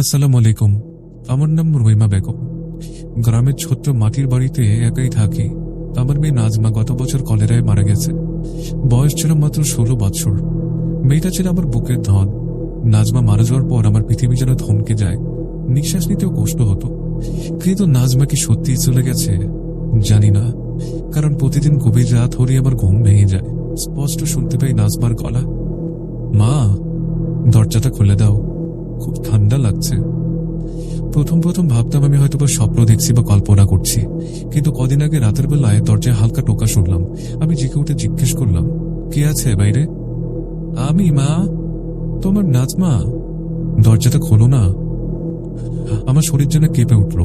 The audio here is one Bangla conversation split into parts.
আসসালামু আলাইকুম। আমার নাম রহিমা বেগম। গ্রামের ছোট্ট মাটির বাড়িতে একাই থাকি। আমার মেয়ে নাজমা গত বছর কলেরায় মারা গেছে। বয়স ছিল মাত্র ষোলো বছর। মেয়েটা ছিল আমার বুকের ধন। নাজমা মারা যাওয়ার পর আমার পৃথিবী যেন থমকে যায়। নিঃশ্বাস নিতেও কষ্ট হতো। কিন্তু নাজমা কি সত্যিই চলে গেছে? জানি না। কারণ প্রতিদিন গভীর রাত হলে আমার ঘুম ভেঙে যায়। স্পষ্ট শুনতে পাই নাজমার গলা। মা, দরজাটা খুলে দাও। খুব ঠান্ডা লাগছে। প্রথম প্রথম ভাবতাম আমি হয়তো বা স্বপ্ন দেখছি বা কল্পনা করছি। কিন্তু কদিন আগে রাতের বেলায় দরজায় হালকা টোকা শুনলাম। আমি জিকে উঠে জিজ্ঞেস করলাম, কে আছে বাইরে? আমি, মা। তোমার নাজমা। দরজাটা খোলো না। আমার শরীর যেন কেঁপে উঠল।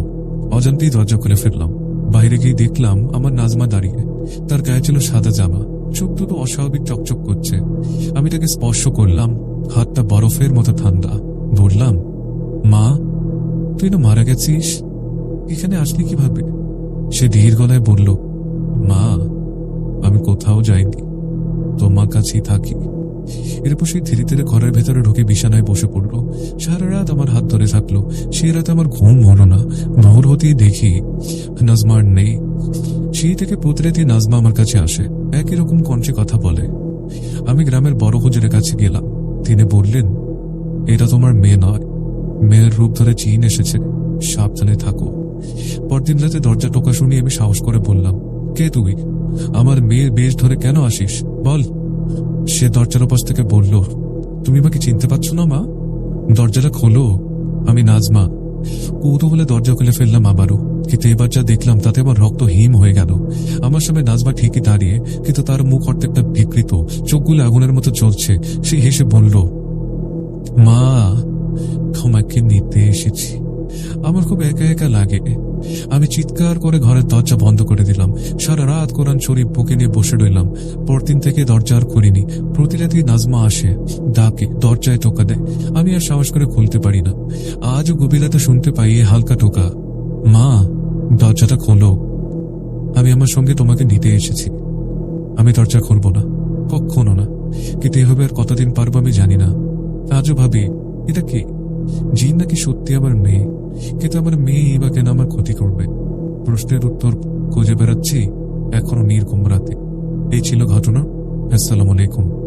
অজান্তেই দরজা খুলে ফেললাম। বাইরে গিয়ে দেখলাম আমার নাজমা দাঁড়িয়ে। তার গায়ে ছিল সাদা জামা। চোখ দুটো অস্বাভাবিক চকচক করছে। আমি তাকে স্পর্শ করলাম। হাতটা বরফের মতো ঠান্ডা। বললাম মা, তুই না মারা গেছিস। এখানে আসলি কীভাবে? সে ধীর গলায় বলল, মা, আমি কোথাও যাইনি। তোমার কাছেই থাকি। এরপর সে ধীরে ধীরে ঘরের ভেতরে ঢুকে বিছানায় বসে পড়ল। সারা রাত আমার হাত ধরে থাকল। সে রাতে আমার ঘুম হলো না। ভোর হতেই দেখি নাজমার নেই। সেই থেকে প্রতিরাতে নাজমা আমার কাছে আসে। একই রকম কণ্ঠে কথা বলে, আমি গ্রামের বড় হুজুরের কাছে গেলাম। তিনি বললেন, এটা তোমার মেয়ে নয়। রূপ ধরে চিন এসেছে। সাবধানে থাকো। পরদিন রাতে দরজা টোকা শুনিয়ে আমি সাহস করে বললাম, কে তুই আমার মেয়ের বেশ ধরে কেন আসিস? বল। সে দরজার ওপাশ থেকে বলল, তুমি আমাকে চিনতে পারছ না, মা? দরজাটা খোলো। আমি নাজমা। কৌতূহলে দরজা খুলে ফেললাম আবারও। কিন্তু এবার যা দেখলাম, তাতে আমার রক্ত হিম হয়ে গেল। আমার সামনে নাজমা ঠিকই দাঁড়িয়ে, কিন্তু তার মুখ অর্ধেকটা বিকৃত, চোখগুলো আগুনের মতো জ্বলছে। সে হেসে বলল, মা তোমাকে নিতে এসেছি। আমার খুব একা একা লাগে। আমি চিৎকার করে ঘরের দরজা বন্ধ করে দিলাম। সারা রাত কোরআন শরীফ বুকে নিয়ে বসে রইলাম। পরদিন থেকে দরজা আর খুলিনি। প্রতি রাতেই নাজমা আসে। ডাকে, দরজায় টোকা দেয়। আমি আর সাহস করে খুলতে পারি না। আজও গভীরাতে শুনতে পাই হালকা টোকা। মা, দরজাটা খোলো। আমি আমার সঙ্গে তোমাকে নিতে এসেছি। আমি দরজা খুলব না। কখনো না। কিন্তু এভাবে আর কতদিন পারব আমি জানি না। আজও ভাবি, এটা কি? জিন নাকি সত্যি আমার মেয়ে? কিন্তু আমার মেয়ে বা কেন আমার ক্ষতি করবে। প্রশ্নের উত্তর খুঁজে বেড়াচ্ছি এখনও নির্গম রাতে। এই ছিল ঘটনা। আসসালামু আলাইকুম।